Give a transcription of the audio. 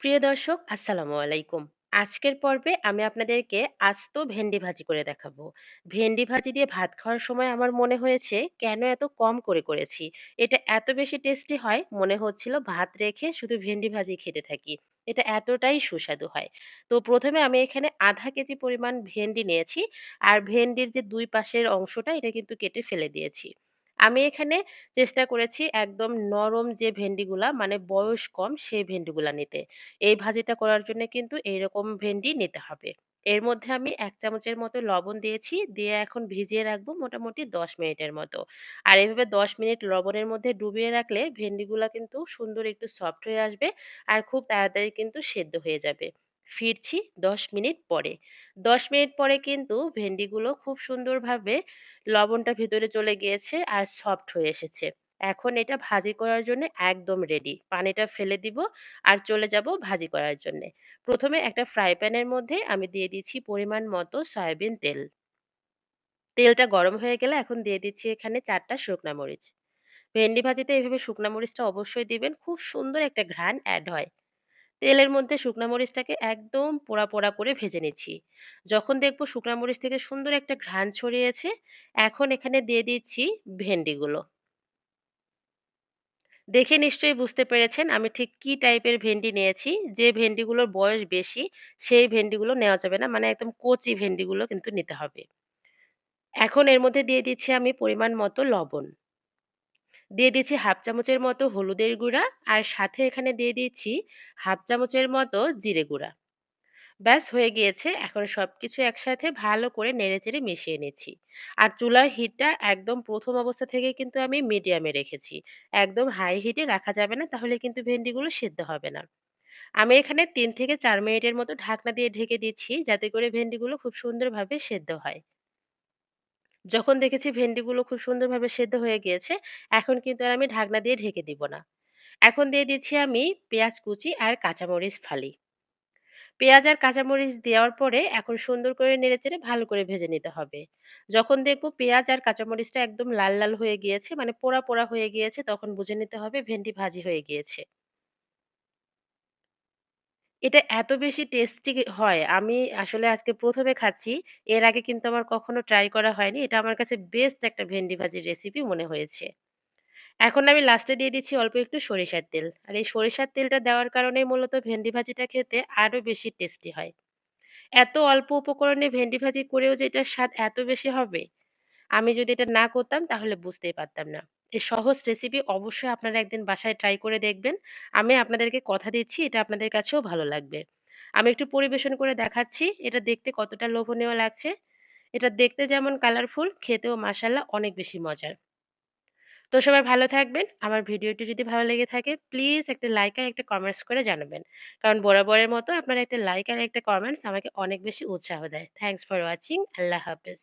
প্রিয় দর্শক, আসসালামু আলাইকুম। আজকের পর্বে আমি আপনাদেরকে আস্ত ভেন্ডি ভাজি করে দেখাবো। ভেন্ডি ভাজি দিয়ে ভাত খাওয়ার সময় আমার মনে হয়েছে, কেন এত কম করে করেছি। এটা এত বেশি টেস্টি হয়, মনে হচ্ছিল ভাত রেখে শুধু ভেন্ডি ভাজি খেতে থাকি। এটা এতটাই সুস্বাদু হয়। তো প্রথমে আমি এখানে আধা কেজি পরিমাণ ভেন্ডি নিয়েছি। আর ভেন্ডির যে দুই পাশের অংশটা, এটা কিন্তু কেটে ফেলে দিয়েছি। আমি এখানে চেষ্টা করেছি একদম নরম যে ভেন্ডিগুলা মানে বয়স কম সেই ভেন্ডিগুলা নিতে। এই ভাজিটা করার জন্য কিন্তু এইরকম ভেন্ডি নিতে হবে। এর মধ্যে আমি এক চামচের মতো লবণ দিয়েছি। দিয়ে এখন ভিজিয়ে রাখব মোটামুটি ১০ মিনিটের মতো। আর এভাবে ১০ মিনিট লবণের মধ্যে ডুবিয়ে রাখলে ভেন্ডিগুলা কিন্তু সুন্দর একটু সফট হয়ে আসবে। আর খুব তাড়াতাড়ি কিন্তু সেদ্ধ হয়ে যাবে। ফিরছি ১০ মিনিট পরে। ১০ মিনিট পরে কিন্তু ভেন্ডিগুলো খুব সুন্দরভাবে লবণটা ভেতরে চলে গিয়েছে আর সফট হয়ে এসেছে। এখন এটা ভাজি করার জন্য একদম রেডি। পানিটা ফেলে দিব আর চলে যাব ভাজি করার জন্যে। প্রথমে একটা ফ্রাই প্যানের মধ্যে আমি দিয়ে দিচ্ছি পরিমাণ মতো সয়াবিন তেল। তেলটা গরম হয়ে গেলে এখন দিয়ে দিচ্ছি এখানে ৪ টা শুকনা মরিচ। ভেন্ডি ভাজিতে এভাবে শুকনা মরিচটা অবশ্যই দিবেন। খুব সুন্দর একটা ঘ্রাণ অ্যাড হয়। তেলের মধ্যে শুকনো মরিচটাকে একদম পোড়া, পোড়া করে ভেজে নিচ্ছি। যখন দেখব শুকনো মরিচ থেকে সুন্দর একটা ঘ্রাণ ছড়িয়েছে, এখন এখানে দিয়ে দিচ্ছি ভেন্ডিগুলো। দেখে নিশ্চয়ই বুঝতে পেরেছেন আমি ঠিক কি টাইপের ভেন্ডি নিয়েছি। যে ভেন্ডিগুলোর বয়স বেশি সেই ভেন্ডিগুলো নেওয়া যাবে না। মানে একদম কচি ভেন্ডিগুলো কিন্তু নিতে হবে। এখন এর মধ্যে দিয়ে দিচ্ছি আমি পরিমাণ মতো লবণ। দিয়ে দিচ্ছি ১/২ চামচের মতো হলুদের গুঁড়া আর সাথে এখানে দিয়ে দিচ্ছি ১/২ চামচের মতো জিরে গুঁড়া। ব্যাস, হয়ে গিয়েছে। এখন সব কিছু একসাথে ভালো করে নেড়েচেড়ে মিশিয়ে নিচ্ছি। আর চুলার হিটটা একদম প্রথম অবস্থা থেকে কিন্তু আমি মিডিয়ামে রেখেছি। একদম হাই হিটে রাখা যাবে না, তাহলে কিন্তু ভেন্ডিগুলো সিদ্ধ হবে না। আমি এখানে তিন থেকে চার মিনিটের মতো ঢাকনা দিয়ে ঢেকে দিচ্ছি যাতে করে ভেন্ডিগুলো খুব সুন্দরভাবে সেদ্ধ হয়। যখন দেখেছি ভেন্ডিগুলো খুব সুন্দরভাবে সেদ্ধ হয়ে গিয়েছে, এখন কিন্তু আর আমি ঢাকনা দিয়ে ঢেকে দিব না। এখন দিয়ে দিচ্ছি আমি পেঁয়াজ কুচি আর কাঁচামরিচ ফালি। পেঁয়াজ আর কাঁচামরিচ দেওয়ার পরে এখন সুন্দর করে নেড়েচেড়ে ভালো করে ভেজে নিতে হবে। যখন দেখব পেঁয়াজ আর কাঁচামরিচটা একদম লাল, লাল হয়ে গিয়েছে মানে পোড়া, পোড়া হয়ে গিয়েছে তখন বুঝে নিতে হবে ভেন্ডি ভাজি হয়ে গিয়েছে। এটা এত বেশি টেস্টি হয় আমি আসলে আজকে প্রথমে খাচ্ছি। এর আগে কিন্তু আমার কখনো ট্রাই করা হয়নি। এটা আমার কাছে বেস্ট একটা ভেন্ডি ভাজির রেসিপি মনে হয়েছে। এখন আমি লাস্টে দিয়ে দিচ্ছি অল্প একটু সরিষার তেল। আর এই সরিষার তেলটা দেওয়ার কারণেই মূলত ভেন্ডি ভাজিটা খেতে আরও বেশি টেস্টি হয়। এত অল্প উপকরণে ভেন্ডি ভাজি করেও যে এটার স্বাদ এত বেশি হবে, আমি যদি এটা না করতাম তাহলে বুঝতেই পারতাম না। এই সহজ রেসিপি অবশ্যই আপনারা একদিন বাসায় ট্রাই করে দেখবেন। আমি আপনাদেরকে কথা দিচ্ছি, এটা আপনাদের কাছেও ভালো লাগবে। আমি একটু পরিবেশন করে দেখাচ্ছি, এটা দেখতে কতটা লোভনীয় লাগছে। এটা দেখতে যেমন কালারফুল খেতেও মাশাআল্লাহ অনেক বেশি মজার। তো সবাই ভালো থাকবেন। আমার ভিডিওটি যদি ভালো লেগে থাকে প্লিজ একটা লাইক আর একটা কমেন্টস করে জানাবেন। কারণ বরাবরের মতো আপনার একটা লাইক আর একটা কমেন্টস আমাকে অনেক বেশি উৎসাহ দেয়। Thanks for watching. আল্লাহ হাফেজ।